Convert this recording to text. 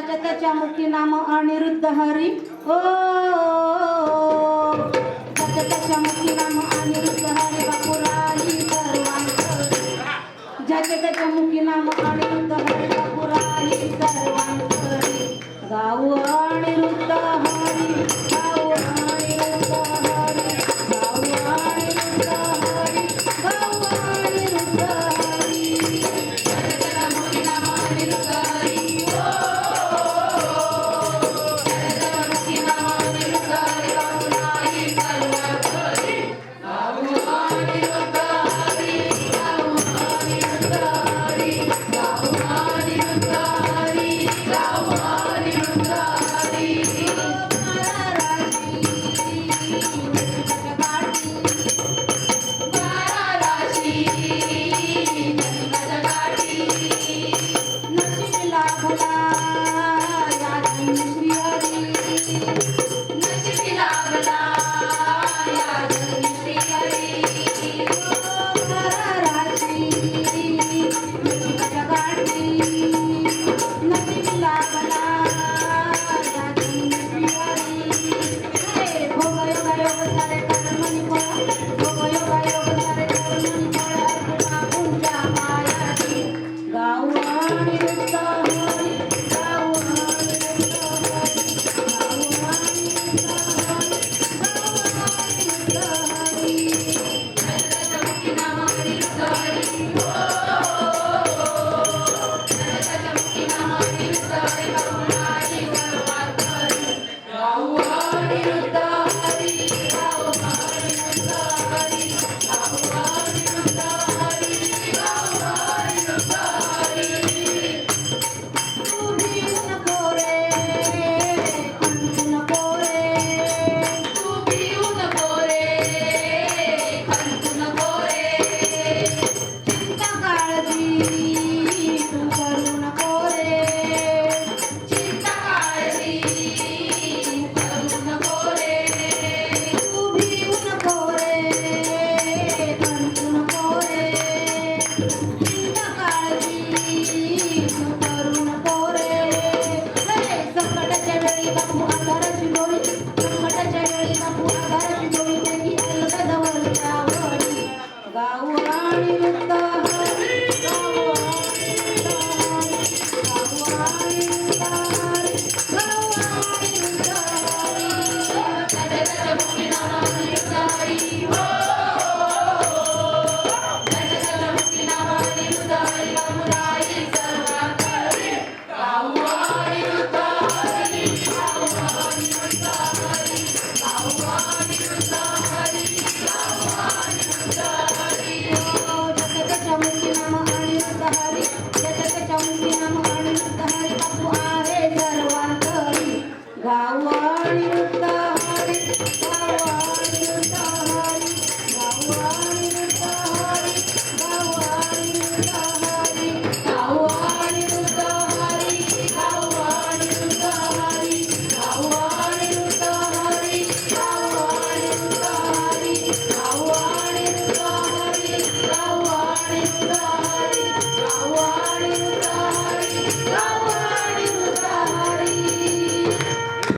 त्याच्या त्याच्या मुखी नाम अनिरुद्ध हरी. ओ! त्याच्या त्याच्या मुखी नाम अनिरुद्ध हरी बापुराई ज्याच्या त्याच्या मुखी नाम अनिरुद्ध श्री हरी Hari Hari